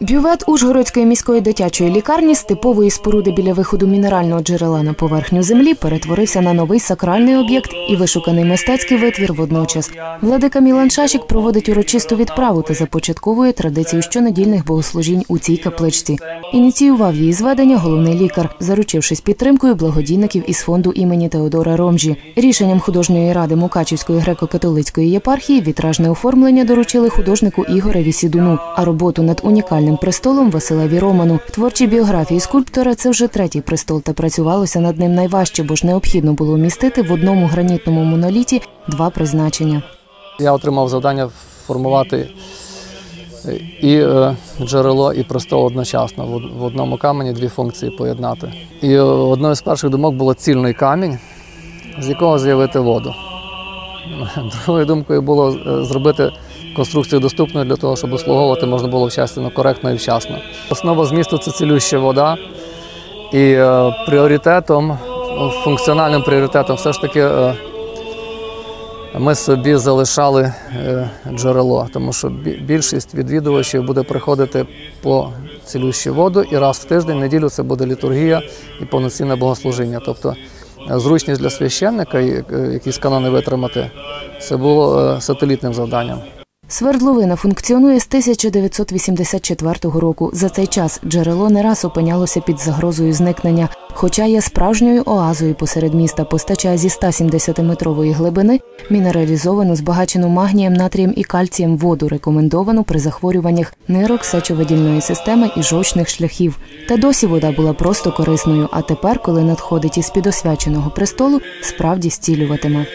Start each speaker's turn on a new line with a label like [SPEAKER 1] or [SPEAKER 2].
[SPEAKER 1] Бювет Ужгородської міської дитячої лікарні з типової споруди біля виходу мінерального джерела на поверхню землі перетворився на новий сакральний об'єкт і вишуканий мистецький витвір водночас. Владика Мілан Шашік проводить урочисту відправу та започатковує традицію щонедільних богослужінь у цій капличці. Ініціював її зведення головний лікар, заручившись підтримкою благодійників із фонду імені Теодора Ромжі. Рішенням художньої ради Мукачівської греко-католицької єпархії вітражне оформлення доручили художнику Ігореві Сідуну, а роботу над унікальним престолом Василеві Роману. Творчій біографії скульптора це вже третій престол, та працювалося над ним найважче, бо ж необхідно було вмістити в одному гранітному моноліті два призначення.
[SPEAKER 2] Я отримав завдання формувати і е, джерело, і престол одночасно. В одному камені дві функції поєднати. І е, одною з перших думок було цільний камінь, з якого з'явити воду. Другою думкою було е, зробити конструкцію доступною для того, щоб обслуговувати можна було вчасно, коректно і вчасно. Основа змісту це цілюща вода. І е, пріоритетом, функціональним пріоритетом все ж таки е, ми собі залишали е, джерело, тому що більшість відвідувачів буде приходити по цілющу воду, і раз в тиждень, неділю це буде літургія і повноцінне богослужіння. Тобто е, зручність для священника, е, якісь канони витримати, це було сателітним завданням.
[SPEAKER 1] Свердловина функціонує з 1984 року. За цей час джерело не раз опинялося під загрозою зникнення, хоча є справжньою оазою посеред міста, постачає зі 170-метрової глибини мінералізовану, збагачену магнієм, натрієм і кальцієм воду, рекомендовану при захворюваннях нирок, сечовидільної системи і жовчних шляхів. Та досі вода була просто корисною. А тепер, коли надходить із підосвяченого престолу, справді зцілюватиме.